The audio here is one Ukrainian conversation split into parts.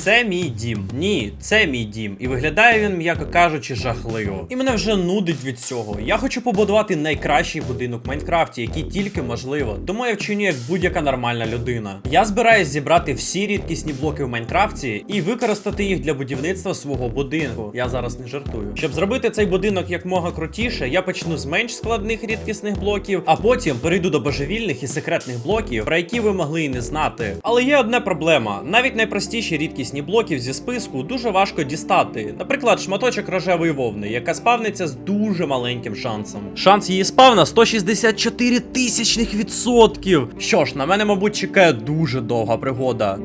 Це мій дім. Ні, це мій дім. І виглядає він, м'яко кажучи, жахливо. І мене вже нудить від цього. Я хочу побудувати найкращий будинок в Майнкрафті, який тільки можливо. Тому я вчиню як будь-яка нормальна людина. Я збираюсь зібрати всі рідкісні блоки в Майнкрафті і використати їх для будівництва свого будинку. Я зараз не жартую. Щоб зробити цей будинок якмога крутіше, я почну з менш складних рідкісних блоків, а потім перейду до божевільних і секретних блоків, про які ви могли і не знати. Але є одна проблема: навіть найпростіші рідкісні блоків зі списку дуже важко дістати. Наприклад, шматочок рожевої вовни, яка спавниться з дуже маленьким шансом. Шанс її спавна 164 тисячних відсотків. Що ж, на мене, мабуть, чекає дуже довга пригода.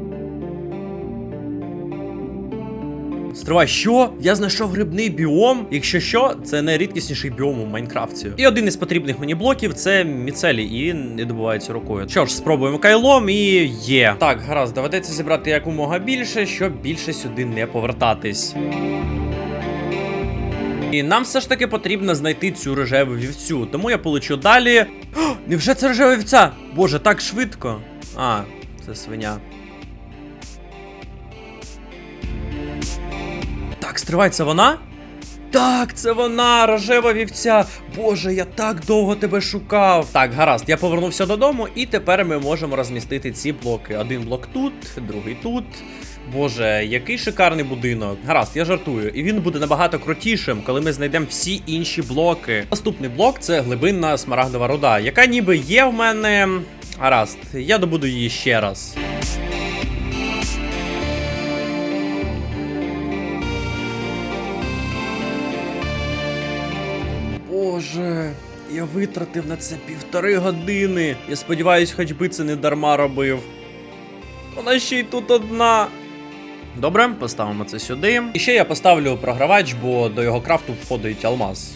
Стривай, що? Я знайшов грибний біом. Якщо що, це найрідкісніший біом у Майнкрафті. І один із потрібних мені блоків це міцелі, і не добувається рукою. Що ж, спробуємо кайлом і є. Так, гаразд, доведеться зібрати якомога більше, щоб більше сюди не повертатись. І нам все ж таки потрібно знайти цю рожеву вівцю, тому я полечу далі. О, невже це рожева вівця? Боже, так швидко. А, це свиня. Стривай, це вона? Так, це вона, рожева вівця. Боже, я так довго тебе шукав. Так, гаразд, я повернувся додому, і тепер ми можемо розмістити ці блоки. Один блок тут, другий тут. Боже, який шикарний будинок. Гаразд, я жартую. І він буде набагато крутішим, коли ми знайдемо всі інші блоки. Наступний блок це глибинна смарагдова руда, яка ніби є в мене. Гаразд, я добуду її ще раз. Боже, я витратив на це півтори години. Я сподіваюсь, хоч би це не дарма робив. Вона ще й тут одна. Добре, поставимо це сюди. І ще я поставлю програвач, бо до його крафту входить алмаз.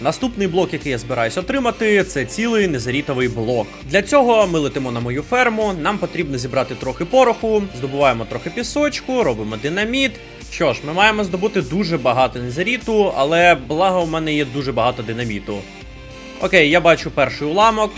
Наступний блок, який я збираюсь отримати, це цілий незарітовий блок. Для цього ми летимо на мою ферму. Нам потрібно зібрати трохи пороху, здобуваємо трохи пісочку, робимо динаміт. Що ж, ми маємо здобути дуже багато незаріту, але благо у мене є дуже багато динаміту. Окей, я бачу перший уламок.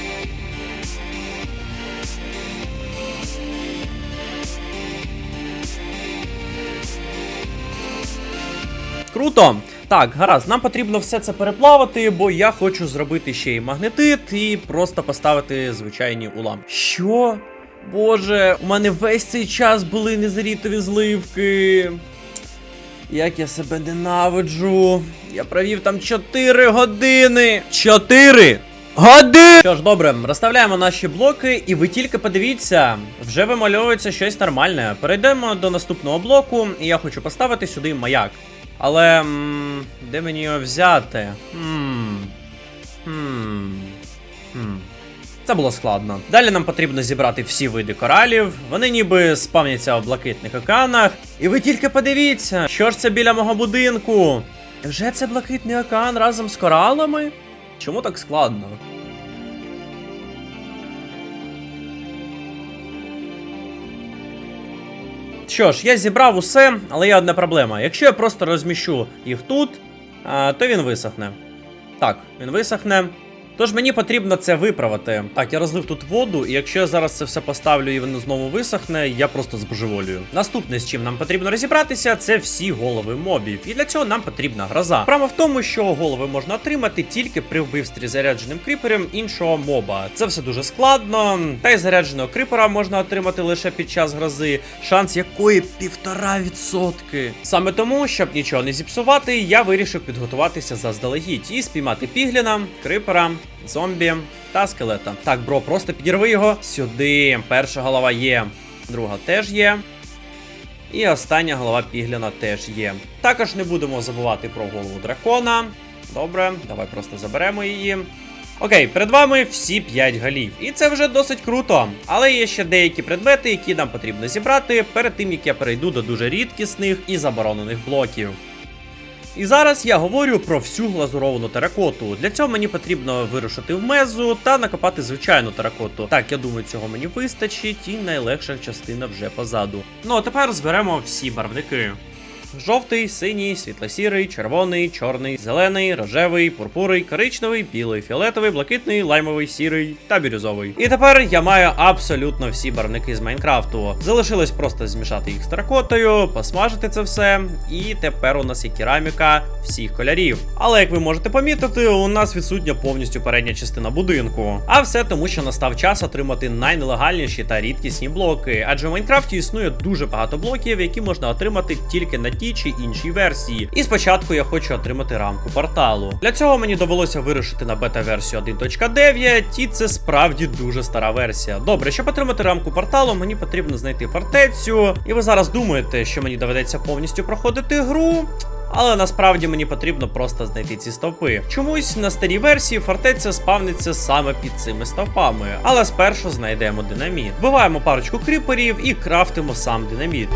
Круто! Так, гаразд, нам потрібно все це переплавити, бо я хочу зробити ще й магнетит і просто поставити звичайні улам. Що? Боже, у мене весь цей час були незарітові зливки. Як я себе ненавиджу. Я провів там 4 години. 4 години! Що ж, добре, розставляємо наші блоки, і ви тільки подивіться, вже вимальовується щось нормальне. Перейдемо до наступного блоку, і я хочу поставити сюди маяк. Але м, де мені його взяти? Хм. Хм. Це було складно. Далі нам потрібно зібрати всі види коралів. Вони ніби спавняться в блакитних океанах. І ви тільки подивіться, що ж це біля мого будинку? Вже це блакитний океан разом з коралами? Чому так складно? Що ж, я зібрав усе, але є одна проблема. Якщо я просто розміщу їх тут, то він висохне. Так, він висохне. Тож мені потрібно це виправити. Так, я розлив тут воду, і якщо я зараз це все поставлю і воно знову висохне, я просто збожеволюю. Наступне, з чим нам потрібно розібратися, це всі голови мобів. І для цього нам потрібна гроза. Справа в тому, що голови можна отримати тільки при вбивстві зарядженим кріпером іншого моба. Це все дуже складно. Та й зарядженого кріпера можна отримати лише під час грози, шанс якої півтора відсотки. Саме тому, щоб нічого не зіпсувати, я вирішив підготуватися заздалегідь і спіймати пігліна, крипера, зомбі та скелета. Так, бро, просто підірви його сюди. Перша голова є, друга теж є. І остання голова пігляна теж є. Також не будемо забувати про голову дракона. Добре, давай просто заберемо її. Окей, перед вами всі 5 голів. І це вже досить круто. Але є ще деякі предмети, які нам потрібно зібрати перед тим, як я перейду до дуже рідкісних і заборонених блоків. І зараз я говорю про всю глазуровану теракоту. Для цього мені потрібно вирушити в мезу та накопати звичайну теракоту. Так, я думаю, цього мені вистачить, і найлегша частина вже позаду. Ну а тепер зберемо всі барвники. Жовтий, синій, світло-сірий, червоний, чорний, зелений, рожевий, пурпурий, коричневий, білий, фіолетовий, блакитний, лаймовий, сірий та бірюзовий. І тепер я маю абсолютно всі барвники з Майнкрафту. Залишилось просто змішати їх з теракотою, посмажити це все, і тепер у нас є кераміка всіх кольорів. Але як ви можете помітити, у нас відсутня повністю передня частина будинку. А все тому, що настав час отримати найнелегальніші та рідкісні блоки, адже в Майнкрафті існує дуже багато блоків, які можна отримати тільки на тій чи іншій версії. І спочатку я хочу отримати рамку порталу. Для цього мені довелося вирушити на бета-версію 1.9, і це справді дуже стара версія. Добре, щоб отримати рамку порталу, мені потрібно знайти фортецю. І ви зараз думаєте, що мені доведеться повністю проходити гру. Але насправді мені потрібно просто знайти ці стовпи. Чомусь на старій версії фортеця спавниться саме під цими стовпами. Але спершу знайдемо динаміт. Вбиваємо парочку кріперів і крафтимо сам динаміт.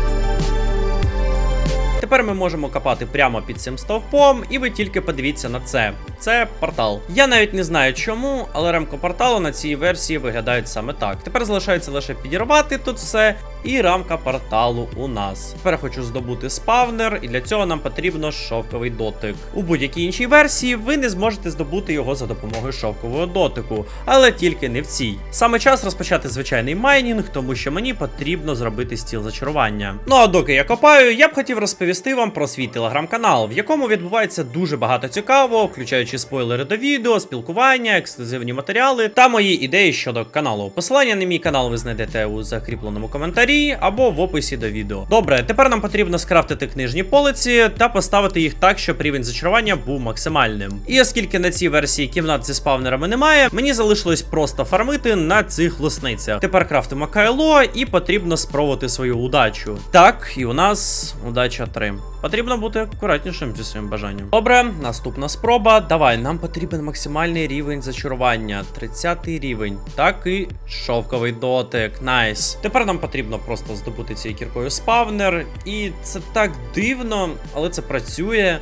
Тепер ми можемо копати прямо під цим стовпом, і ви тільки подивіться на це. Це портал. Я навіть не знаю чому, але рамка порталу на цій версії виглядають саме так. Тепер залишається лише підірвати тут все, і рамка порталу у нас. Тепер хочу здобути спавнер, і для цього нам потрібно шовковий дотик. У будь-якій іншій версії ви не зможете здобути його за допомогою шовкового дотику, але тільки не в цій. Саме час розпочати звичайний майнінг, тому що мені потрібно зробити стіл зачарування. Ну а доки я копаю, я б хотів розповісти вам про свій телеграм-канал, в якому відбувається дуже багато цікавого, включаючи спойлери до відео, спілкування, ексклюзивні матеріали та мої ідеї щодо каналу. Посилання на мій канал ви знайдете у закріпленому коментарі або в описі до відео. Добре, тепер нам потрібно скрафтити книжні полиці та поставити їх так, щоб рівень зачарування був максимальним. І оскільки на цій версії кімнат зі спавнерами немає, мені залишилось просто фармити на цих лусницях. Тепер крафтимо кайло і потрібно спробувати свою удачу. Так, і у нас удача 3. Потрібно бути акуратнішим зі своїм бажанням. Добре, наступна спроба. Давай, нам потрібен максимальний рівень зачарування. 30 рівень. Так і шовковий дотик. Найс. Тепер нам потрібно просто здобути цією кіркою спавнер. І це так дивно, але це працює.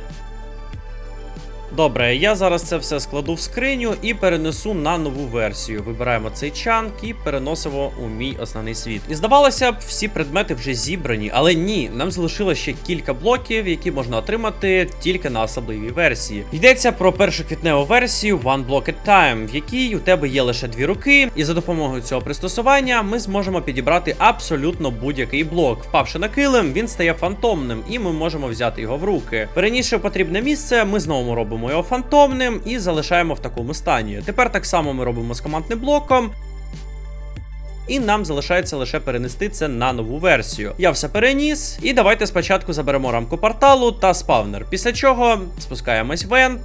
Добре, я зараз це все складу в скриню і перенесу на нову версію. Вибираємо цей чанк і переносимо у мій основний світ. І здавалося б, всі предмети вже зібрані, але ні, нам залишилось ще кілька блоків, які можна отримати тільки на особливій версії. Йдеться про першу квітневу версію One Block at Time, в якій у тебе є лише дві руки, і за допомогою цього пристосування ми зможемо підібрати абсолютно будь-який блок. Впавши на килим, він стає фантомним, і ми можемо взяти його в руки. Перенісши потрібне місце, ми знову робимо його фантомним і залишаємо в такому стані. Тепер так само ми робимо з командним блоком. І нам залишається лише перенести це на нову версію. Я все переніс, і давайте спочатку заберемо рамку порталу та спавнер. Після чого спускаємось в енд.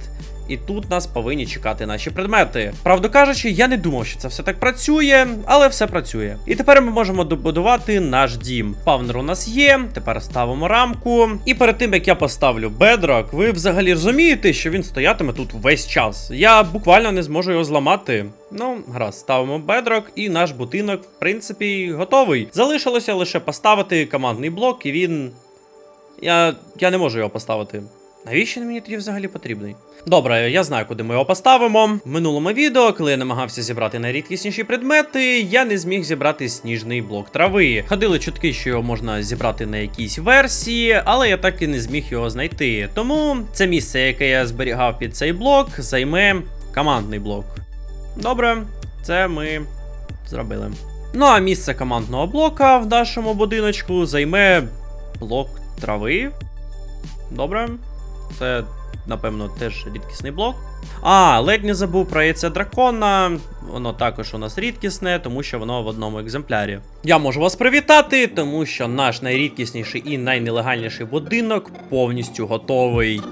І тут нас повинні чекати наші предмети. Правду кажучи, я не думав, що це все так працює, але все працює. І тепер ми можемо добудувати наш дім. Спавнер у нас є. Тепер ставимо рамку. І перед тим як я поставлю бедрок, ви взагалі розумієте, що він стоятиме тут весь час. Я буквально не зможу його зламати. Ну, гаразд, ставимо бедрок, і наш будинок, в принципі, готовий. Залишилося лише поставити командний блок, і він. Я, я не можу його поставити. Навіщо він мені тоді взагалі потрібний? Добре, я знаю, куди ми його поставимо. В минулому відео, коли я намагався зібрати найрідкісніші предмети, я не зміг зібрати сніжний блок трави. Ходили чутки, що його можна зібрати на якійсь версії, але я так і не зміг його знайти. Тому це місце, яке я зберігав під цей блок, займе командний блок. Добре, це ми зробили. Ну а місце командного блока в нашому будиночку займе блок трави. Добре. Це, напевно, теж рідкісний блок. А, ледь не забув про яйце дракона. Воно також у нас рідкісне, тому що воно в одному екземплярі. Я можу вас привітати, тому що наш найрідкісніший і найнелегальніший будинок повністю готовий.